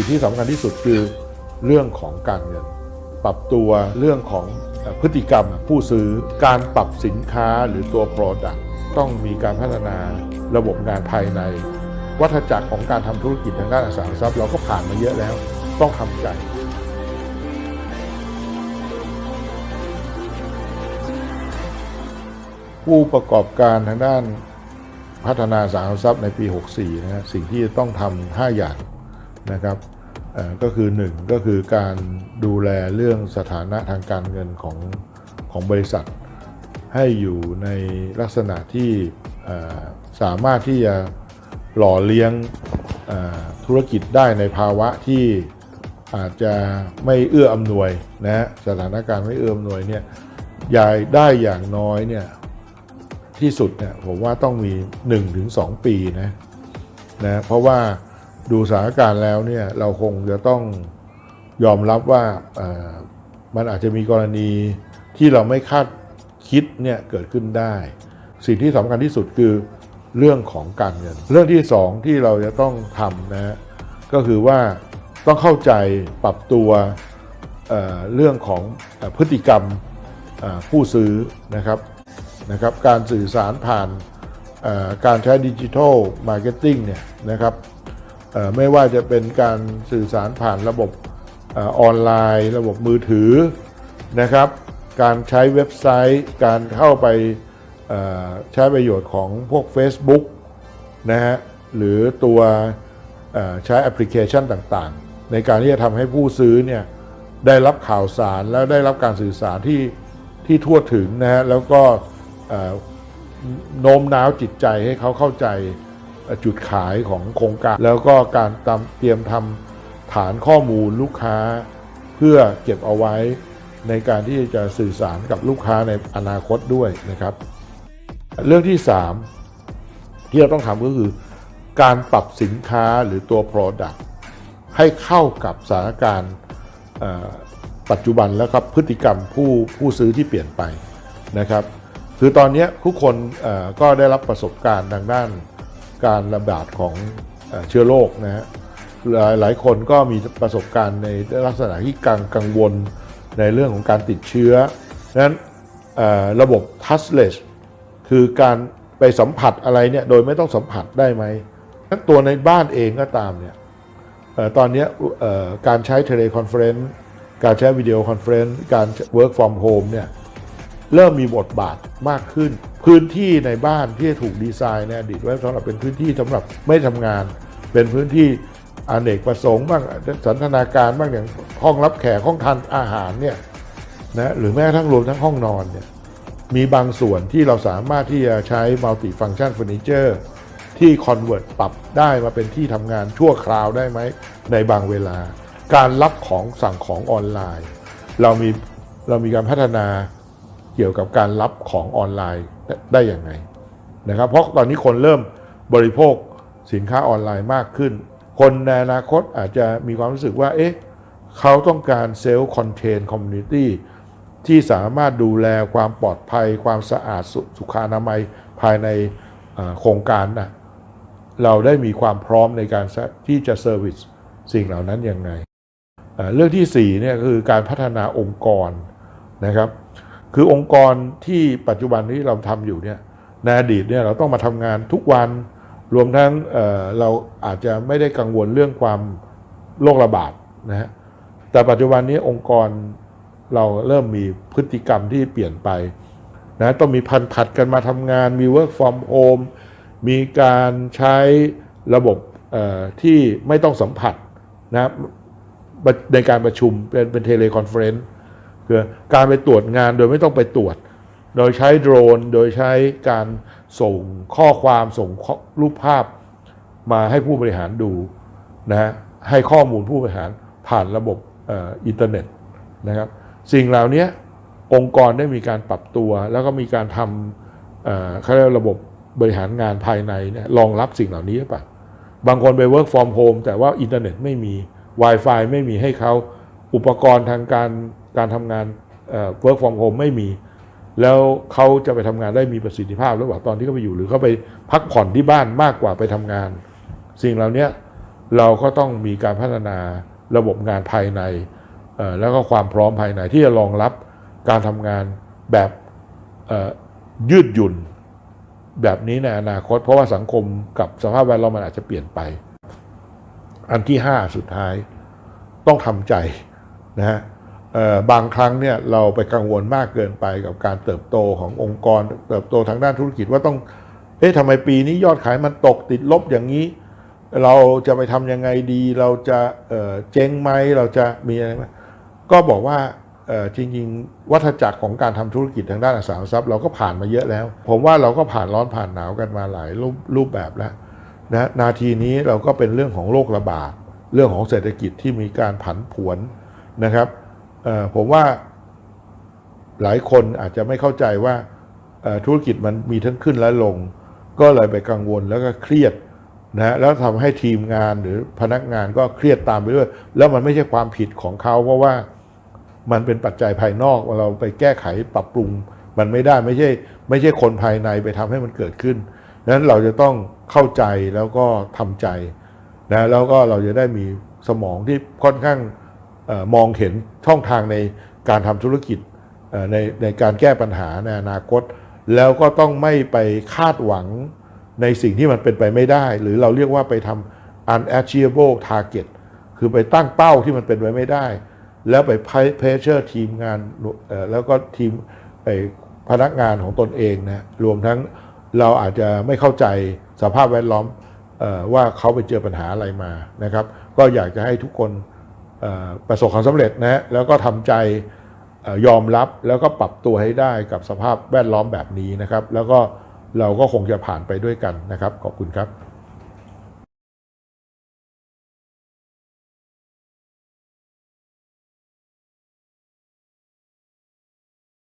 สิ่งที่สำคัญที่สุดคือเรื่องของการเงิน ปรับตัวเรื่องของพฤติกรรมผู้ซื้อการปรับสินค้าหรือตัว Product ต้องมีการพัฒนาระบบงานภายใน วัฏจักรของการทำธุรกิจทางด้านอสังหาริมทรัพย์เราก็ผ่านมาเยอะแล้ว ต้องทำใจผู้ประกอบการทางด้านพัฒนาอสังหาริมทรัพย์ในปี 64 นะฮะสิ่งที่ต้องทำ 5 อย่าง นะครับก็คือ 1 ก็คือการดูแลเรื่องสถานะทางการเงินของของบริษัท ให้อยู่ในลักษณะที่สามารถที่จะหล่อเลี้ยงธุรกิจได้ในภาวะที่อาจจะไม่เอื้ออำนวยนะฮะสถานการณ์ไม่เอื้ออำนวยเนี่ยยายได้อย่างน้อยเนี่ยที่สุดเนี่ยผมว่าต้องมี 1-2 ปีนะนะเพราะว่า ดูสถานการณ์แล้วเนี่ยเราคงจะต้องยอมรับว่ามันอาจจะมีกรณีที่เราไม่คาดคิดเนี่ยเกิดขึ้นได้ สิ่งที่สำคัญที่สุดคือเรื่องของการเงิน เรื่องที่สองที่เราจะต้องทำนะก็คือว่าต้องเข้าใจปรับตัวเเรื่องของอพฤติกรรมผู้ซื้อนะครับนะครับ การสื่อสารผ่านการใช้ดิจิทัลมาร์เก็ตติ้งเนี่ยนะครับ ไม่ว่าจะเป็นการสื่อสารผ่านระบบออนไลน์ ระบบมือถือนะครับ การใช้เว็บไซต์ การเข้าไปใช้ประโยชน์ของพวก Facebook นะฮะหรือตัวใช้แอปพลิเคชันต่างๆ ในการที่จะทำให้ผู้ซื้อเนี่ยได้รับข่าวสารแล้วได้รับการสื่อสารที่ที่ทั่วถึงนะฮะแล้วก็โน้มน้าวจิตใจให้เขาเข้าใจ จุดขายของโครงการ แล้วก็การตเตรียมทำฐานข้อมูลลูกค้า เพื่อเก็บเอาไว้ในการที่จะสื่อสารกับลูกค้าในอนาคตด้วยนะครับ เรื่องที่ 3 ที่เราต้องทำก็คือ การปรับสินค้าหรือตัว Product ให้เข้ากับสถานการณ์ปัจจุบันแล้วครับพฤติกรรมผู้ผู้ซื้อที่เปลี่ยนไปนะครับ คือตอนนี้ทุกคนก็ได้รับประสบการณ์ทางด้าน การระบาดของเชื้อโรคนะฮะหลายหลายคนก็มีประสบการณ์ในลักษณะที่กังกังวลในเรื่องของการติดเชื้อนั้นระบบ touchless คือการไปสัมผัสอะไรเนี่ยโดยไม่ต้องสัมผัสได้ไหมทั้งตัวในบ้านเองก็ตามเนี่ยออตอนนี้การใช้เทเลคอนเฟรนซ์การใช้วิดีโอคอนเฟรนซ์การ work from home เนี่ยเริ่มมีบทบาทมากขึ้น พื้นที่ในบ้านที่ถูกดีไซน์ในอดีตไว้สำหรับเป็นพื้นที่สำหรับไม่ทำงาน เป็นพื้นที่อเนกประสงค์บ้างสันทนาการบ้างอย่างห้องรับแขกห้องทานอาหารเนี่ยนะหรือแม้กระทั่งรวมทั้งห้องนอนเนี่ยมีบางส่วนที่เราสามารถที่จะใช้ multi function furniture ที่ convert ปรับได้มาเป็นที่ทำงานชั่วคราวได้ไหม ในบางเวลา การรับของสั่งของออนไลน์ เรามีเรามีการพัฒนา เกี่ยวกับการรับของออนไลน์ได้อย่างไงนะครับเพราะตอนนี้คนเริ่มบริโภคสินค้าออนไลน์มากขึ้น คนในอนาคตอาจจะมีความรู้สึกว่าเอ๊ะเขาต้องการเซลล์คอนเทนต์คอมมูนิตี้ที่สามารถดูแลความปลอดภัย ความสะอาดสุสุขอนามัยภายในโครงการนะเราได้มีความพร้อมในการที่จะเซอร์วิสสิ่งเหล่านั้นยังไงเอ่อเรื่องที่4เนี่ยคือการพัฒนาองค์กรนะครับ คือองค์กรที่ปัจจุบันที่เราทำอยู่เนี่ยในอดีตเนี่ยเราต้องมาทำงานทุกวันรวมทั้งเเราอาจจะไม่ได้กังวลเรื่องความโรคระบาดนะฮะแต่ปัจจุบันนี้องค์กรเราเริ่มมีพฤติกรรมที่เปลี่ยนไปนะต้องมีพันผัดกันมาทำงานมี work from home มีการใช้ระบบที่ไม่ต้องสัมผัสนะในการประชุมเป็นเป็นเทเลคอนเฟรนซ์ คือการไปตรวจงานโดยไม่ต้องไปตรวจ โดยใช้โดรน โดยใช้การส่งข้อความส่งรูปภาพมาให้ผู้บริหารดูนะฮะให้ข้อมูลผู้บริหารผ่านระบบอ,อินเทอร์เน็ตนะครับสิ่งเหล่านี้องค์กรได้มีการปรับตัว แล้วก็มีการทำเขาเรียกระบบบริหารงานภายในเนี่ยรองรับสิ่งเหล่านี้หรือเปล่ะบางคนไป work from home แต่ว่าอินเทอร์เน็ตไม่มี Wi-Fi ไม่มีให้เขาอุปกรณ์ทางการการทำงานเอ่อ work from home ไม่มี แล้วเขาจะไปทำงานได้มีประสิทธิภาพหรือเปล่าตอนที่เขาไปอยู่ หรือเขาไปพักผ่อนที่บ้านมากกว่าไปทำงาน สิ่งเหล่านี้เราก็ต้องมีการพัฒนาระบบงานภายใน แล้วก็ความพร้อมภายในที่จะรองรับการทำงานแบบยืดหยุ่นแบบนี้ในอนาคต เพราะว่าสังคมกับสภาพแวดล้อมมันอาจจะเปลี่ยนไป อันที่ห้าสุดท้ายต้องทำใจนะฮะ บางครั้งเนี่ยเราไปกังวลมากเกินไปกับการเติบโตขององค์กร เติบโตทางด้านธุรกิจว่าต้อง เอ๊ะทำไมปีนี้ยอดขายมันตกติดลบอย่างนี้ เราจะไปทำยังไงดี เราจะเเจ๊งไหมเราจะมีอะไรไหมก็บอกว่าจริงๆ วัฏจักรของการทำธุรกิจทางด้านอสังหาริมทรัพย์เราก็ผ่านมาเยอะแล้ว ผมว่าเราก็ผ่านร้อนผ่านหนาวกันมาหลายรูปรูปแบบแล้วนะนาทีนี้เราก็เป็นเรื่องของโรคระบาดเรื่องของเศรษฐกิจที่มีการผันผวนนะครับ ผมว่าหลายคนอาจจะไม่เข้าใจว่าธุรกิจมันมีทั้งขึ้นและลง ก็เลยไปกังวลแล้วก็เครียดนะฮะแล้วทำให้ทีมงานหรือพนักงานก็เครียดตามไปด้วย แล้วมันไม่ใช่ความผิดของเขาเพราะว่ามันเป็นปัจจัยภายนอกเราไปแก้ไขปรับปรุง มันไม่ได้ไม่ใช่ไม่ใช่คนภายในไปทำให้มันเกิดขึ้นดังนั้นเราจะต้องเข้าใจแล้วก็ทำใจนะแล้วก็เราจะได้มีสมองที่ค่อนข้าง มองเห็นช่องทางในการทำธุรกิจในในการแก้ปัญหาในอนาคต แล้วก็ต้องไม่ไปคาดหวังในสิ่งที่มันเป็นไปไม่ได้ หรือเราเรียกว่าไปทำ unachievable target คือไปตั้งเป้าที่มันเป็นไปไม่ได้ แล้วไปเพรสเชอร์ทีมงานแล้วก็ทีมพนักงานของตนเองนะรวมทั้งเราอาจจะไม่เข้าใจสภาพแวดล้อมว่าเขาไปเจอปัญหาอะไรมานะครับ ก็อยากจะให้ทุกคน ประสบความสำเร็จนะฮะแล้วก็ทำใจอยอมรับแล้วก็ปรับตัวให้ได้กับสภาพแวดล้อมแบบนี้นะครับ แล้วก็เราก็คงจะผ่านไปด้วยกันนะครับ ขอบคุณครับ